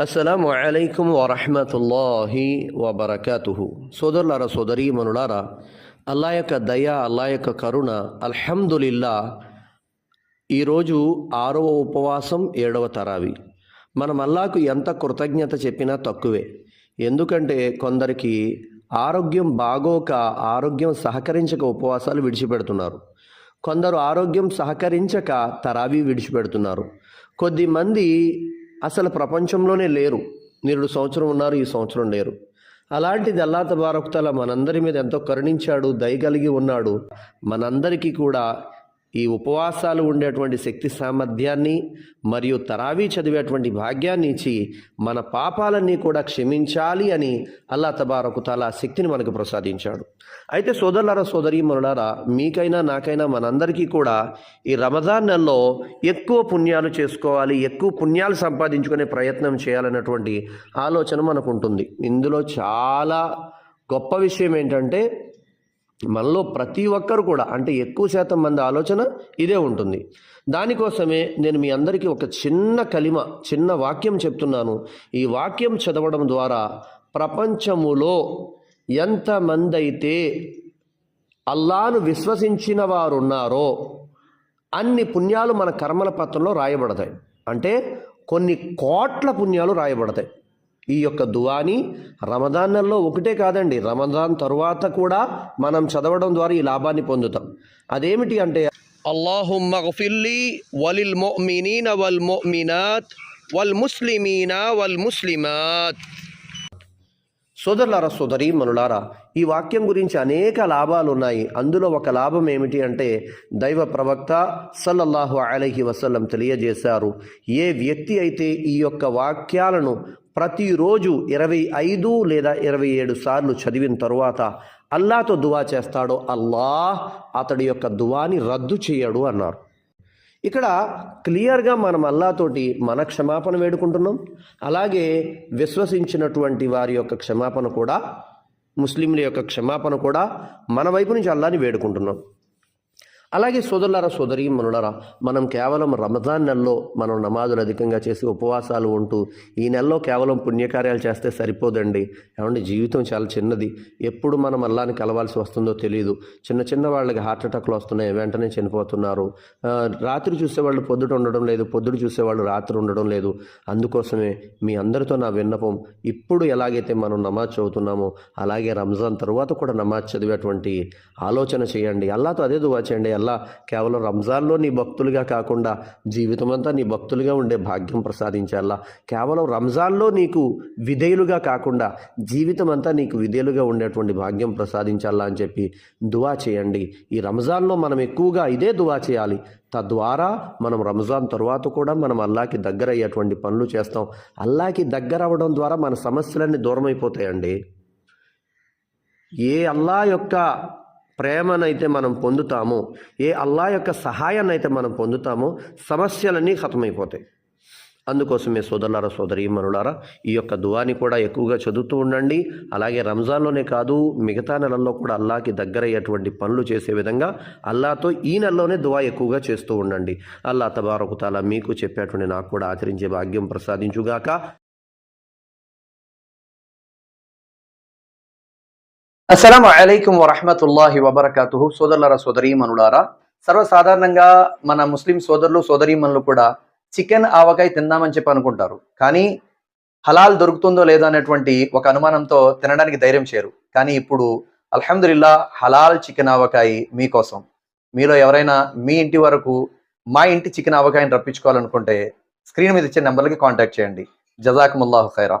అస్సలాము అలైకుం వరహమతుల్లాహి వబర్కాతుహు సోదరులారా సోదరీమనులారా అల్లా యొక్క దయ అల్లా యొక్క కరుణ అల్హమ్దులిల్లా ఈరోజు ఆరవ ఉపవాసం ఏడవ తరావి. మనం అల్లాకు ఎంత కృతజ్ఞత చెప్పినా తక్కువే. ఎందుకంటే కొందరికి ఆరోగ్యం బాగోక ఆరోగ్యం సహకరించక ఉపవాసాలు విడిచిపెడుతున్నారు. కొందరు ఆరోగ్యం సహకరించక తరావీ విడిచిపెడుతున్నారు. కొద్దిమంది అసలు ప్రపంచంలోనే లేరు. నిరుడు సంవత్సరం ఉన్నారు ఈ సంవత్సరం లేరు. అలాంటిది అల్లా తబారకుతల మనందరి మీద ఎంతో కరుణించాడు దయ కలిగి ఉన్నాడు. మనందరికీ కూడా ఈ ఉపవాసాలు ఉండేటువంటి శక్తి సామర్థ్యాన్ని మరియు తరావీ చదివేటువంటి భాగ్యాన్ని ఇచ్చి మన పాపాలన్నీ కూడా క్షమించాలి అని అల్లా తబారకు తాలా శక్తిని మనకు ప్రసాదించాడు. అయితే సోదరులారా సోదరీమణులారా మీకైనా నాకైనా మనందరికీ కూడా ఈ రమదాన్ నెలలో ఎక్కువ పుణ్యాలు చేసుకోవాలి ఎక్కువ పుణ్యాలు సంపాదించుకునే ప్రయత్నం చేయాలన్నటువంటి ఆలోచన మనకు ఉంటుంది ఇందులో చాలా గొప్ప విషయం ఏంటంటే మనలో ప్రతి ఒక్కరు కూడా అంటే ఎక్కువ శాతం మంది ఆలోచన ఇదే ఉంటుంది. దానికోసమే నేను మీ అందరికీ ఒక చిన్న కలిమ చిన్న వాక్యం చెప్తున్నాను. ఈ వాక్యం చదవడం ద్వారా ప్రపంచములో ఎంతమంది అయితే అల్లాను విశ్వసించిన వారు ఉన్నారో అన్ని పుణ్యాలు మన కర్మల పత్రంలో రాయబడతాయి. అంటే కొన్ని కోట్ల పుణ్యాలు రాయబడతాయి. ఈ యొక్క దువాని రమదాన్ నెలలో ఒకటే కాదండి. రమదాన్ తరువాత కూడా మనం చదవడం ద్వారా ఈ లాభాన్ని పొందుతాం. అదేమిటి అంటే సోదరులారా సోదరి మనులారా ఈ వాక్యం గురించి అనేక లాభాలు ఉన్నాయి. అందులో ఒక లాభం ఏమిటి అంటే దైవ ప్రవక్త సల్లల్లాహు అలహి వసల్లం తెలియజేశారు. ఏ వ్యక్తి అయితే ఈ యొక్క వాక్యాలను ప్రతిరోజు ఇరవై ఐదు లేదా ఇరవై ఏడు సార్లు చదివిన తరువాత అల్లాతో దువా చేస్తాడో అల్లాహ్ అతడి యొక్క దువాని రద్దు చేయడు అన్నారు. ఇక్కడ క్లియర్గా మనం అల్లాతోటి మన క్షమాపణ వేడుకుంటున్నాం. అలాగే విశ్వసించినటువంటి వారి యొక్క క్షమాపణ కూడా ముస్లింల యొక్క క్షమాపణ కూడా మన వైపు నుంచి అల్లాని వేడుకుంటున్నాం. అలాగే సోదరులారా సోదరి మనులరా మనం కేవలం రమజాన్ నెలలో మనం నమాజులు అధికంగా చేసి ఉపవాసాలు ఉంటూ ఈ నెలలో కేవలం పుణ్యకార్యాలు చేస్తే సరిపోదండి. ఏమంటే జీవితం చాలా చిన్నది. ఎప్పుడు మనం అల్లాని కలవాల్సి వస్తుందో తెలియదు చిన్న చిన్న వాళ్ళకి హార్ట్ అటాక్లు వస్తున్నాయి వెంటనే చనిపోతున్నారు. రాత్రి చూసేవాళ్ళు పొద్దుట ఉండడం లేదు పొద్దుడు చూసేవాళ్ళు రాత్రి ఉండడం లేదు. అందుకోసమే మీ అందరితో నా విన్నపం ఇప్పుడు ఎలాగైతే మనం నమాజ్ చదువుతున్నామో అలాగే రంజాన్ తర్వాత కూడా నమాజ్ చదివేటువంటి ఆలోచన చేయండి. అల్లాతో అదే దువా చేయండి. అల్లా కేవలం రంజాన్లో నీ భక్తులుగా కాకుండా జీవితం అంతా నీ భక్తులుగా ఉండే భాగ్యం ప్రసాదించాలా కేవలం రంజాన్లో నీకు విధేయులుగా కాకుండా జీవితం అంతా నీకు విధేయులుగా ఉండేటువంటి భాగ్యం ప్రసాదించాలా అని చెప్పి దువా చేయండి. ఈ రంజాన్లో మనం ఎక్కువగా ఇదే దువా చేయాలి. తద్వారా మనం రంజాన్ తర్వాత కూడా మనం అల్లాకి దగ్గర అయ్యేటువంటి పనులు చేస్తాం. అల్లాకి దగ్గర అవ్వడం ద్వారా మన సమస్యలన్నీ దూరమైపోతాయండి. ఏ అల్లా యొక్క ప్రేమనైతే మనం పొందుతామో ఏ అల్లా యొక్క సహాయాన్ని అయితే మనం పొందుతామో సమస్యలన్నీ ఖతమైపోతాయి. అందుకోసమే సోదరులారా సోదరీమణులారా ఈ యొక్క దువాని కూడా ఎక్కువగా చదువుతూ ఉండండి. అలాగే రంజాన్లోనే కాదు మిగతా నెలల్లో కూడా అల్లాకి దగ్గరయ్యేటువంటి పనులు చేసే విధంగా అల్లాతో ఈ నెలలోనే దువా ఎక్కువగా చేస్తూ ఉండండి. అల్లా తబారకుతాలా మీకు చెప్పేటువంటి నాకు కూడా ఆచరించే భాగ్యం ప్రసాదించుగాక. అస్సలం అలైకుం వరహమతుల్లాహి వబర్కతు సోదరులరా సోదరీమనులారా సర్వసాధారణంగా మన ముస్లిం సోదరులు సోదరీమనులు కూడా చికెన్ ఆవకాయ తిందామని చెప్పి అనుకుంటారు. కానీ హలాల్ దొరుకుతుందో లేదో అనేటువంటి ఒక అనుమానంతో తినడానికి ధైర్యం చేయరు. కానీ ఇప్పుడు అల్హమ్దుల్లా హలాల్ చికెన్ ఆవకాయ మీకోసం. మీలో ఎవరైనా మీ ఇంటి వరకు మా ఇంటి చికెన్ ఆవకాయని రప్పించుకోవాలనుకుంటే స్క్రీన్ మీద ఇచ్చే నెంబర్లకి కాంటాక్ట్ చేయండి. జజాకుముల్లాహు ఖైరా.